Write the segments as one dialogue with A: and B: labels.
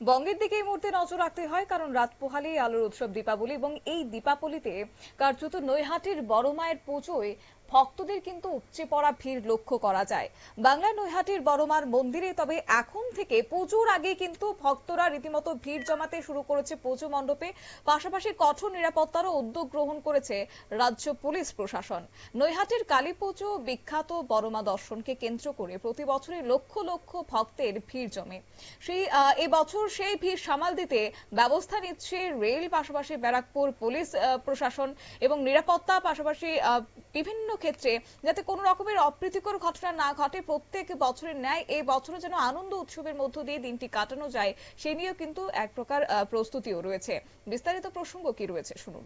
A: বঙ্গের দিকে এই মুহূর্তে নজর রাখতে হয়, কারণ রাত পোহালেই আলোর উৎসব দীপাবলি এবং এই দীপাবলিতে কার্যত নৈহাটির বড় মায়ের পুজোয় ভক্তদের কিন্তু উপচে পড়া ভিড় লক্ষ্য করা যায়। বাংলা নৈহাটির বড়মার মন্দিরে, তবে এখন থেকে পুজোর আগে কিন্তু ভক্তরা রীতিমতো ভিড় জমাতে শুরু করেছে পুজো মণ্ডপে। পাশাপাশি কঠোর নিরাপত্তারও উদ্যোগ গ্রহণ করেছে রাজ্য পুলিশ প্রশাসন। নৈহাটির কালী পুজো বিখ্যাত বড়মা দর্শনকে কেন্দ্র করে প্রতি বছরই লক্ষ লক্ষ ভক্তের ভিড় জমে। সেই এবছর সেই ভিড় সামাল দিতে ব্যবস্থা নিচ্ছে রেল, পাশাপাশি ব্যারাকপুর পুলিশ প্রশাসন এবং নিরাপত্তা, পাশাপাশি বিভিন্ন ক্ষেত্রে, যাতে কোনো রকমের অপ্রীতিকর ঘটনা না ঘটে, প্রত্যেক বছরের ন্যায় এই বছরও যেন আনন্দ উৎসবের মধ্য দিয়ে দিনটি কাটানো যায়, সে নিয়েও কিন্তু এক প্রকার প্রস্তুতিও রয়েছে। বিস্তারিত প্রসঙ্গ কি রয়েছে, শুনুন।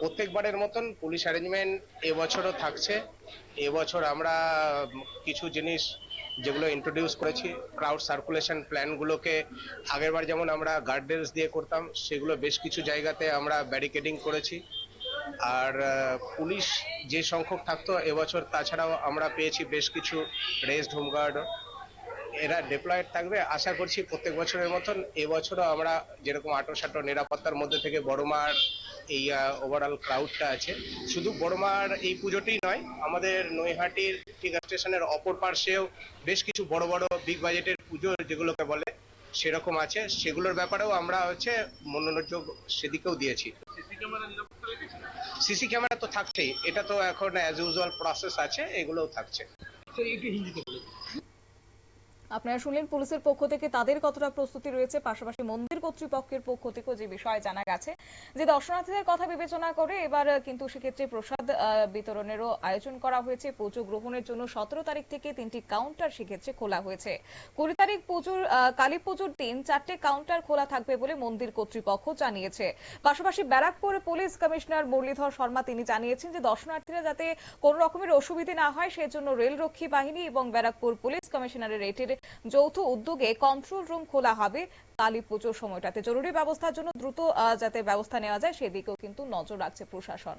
B: প্রত্যেকবারের মতন পুলিশ অ্যারেঞ্জমেন্ট এবছরও থাকছে। এবছর আমরা কিছু জিনিস যেগুলো ইন্ট্রোডিউস করেছি ক্রাউড সার্কুলেশন প্ল্যানগুলোকে আগেরবার যেমন আমরা গার্ডেন্স দিয়ে করতাম, সেগুলো বেশ কিছু জায়গাতে আমরা ব্যারিকেডিং করেছি। আর পুলিশ যে সংখ্যক থাকতো এবছর, তাছাড়াও আমরা পেয়েছি বেশ কিছু রেস্ট হোমগার্ড এরা ডিপ্লয়েড থাকবে। আশা করছি প্রত্যেক বছরের মতন এবছরও আমরা যেরকম আটো সাটো নিরাপত্তার মধ্যে থেকে বড়মার এই ওভারঅল ক্রাউডটা আছে। শুধু বড়মার এই পুজোতেই নয়, আমাদের নৈহাটির ঠিক স্টেশনের অপর পার্শ্বেও বেশ কিছু বড় বড় বিগ বাজেটের পুজো যেগুলোকে বলে, সেরকম আছে। সেগুলোর ব্যাপারেও আমরা হচ্ছে মনোযোগ সেদিকেও দিয়েছি। সিসি ক্যামেরা তো থাকছেই। এটা তো এখন অ্যাজ ইউজুয়াল প্রসেস আছে এগুলোও থাকছে।
A: আপনারা শুনলেন পুলিশের পক্ষ থেকে তাদের কতটা প্রস্তুতি রয়েছে পাশাপাশি মন্দির কর্তৃপক্ষের পক্ষ থেকেও যে বিষয়ে জানা গেছে। যে দর্শনার্থীদের কথা বিবেচনা করে এবার কিন্তু সেক্ষেত্রে প্রসাদ বিতরণেরও আয়োজন করা হয়েছে। পুজো গ্রহণের জন্য সতেরো তারিখ থেকে তিনটি কাউন্টার সেক্ষেত্রে খোলা হয়েছে। কুড়ি তারিখ পুজোর কালী পুজোর দিন চারটে কাউন্টার খোলা থাকবে বলে মন্দির কর্তৃপক্ষ জানিয়েছে। পাশাপাশি ব্যারাকপুর পুলিশ কমিশনার মুরলীধর শর্মা তিনি জানিয়েছেন যে দর্শনার্থীরা যাতে কোনো রকমের অসুবিধে না হয়, সেজন্য রেলরক্ষী বাহিনী এবং ব্যারাকপুর পুলিশ কমিশনারের এটির যৌথ উদ্যোগে কন্ট্রোল রুম খোলা হবে কালী পুজোর সময়টাতে। জরুরি ব্যবস্থার জন্য দ্রুত যাতে ব্যবস্থা নেওয়া যায়, সেদিকেও কিন্তু নজর রাখছে প্রশাসন।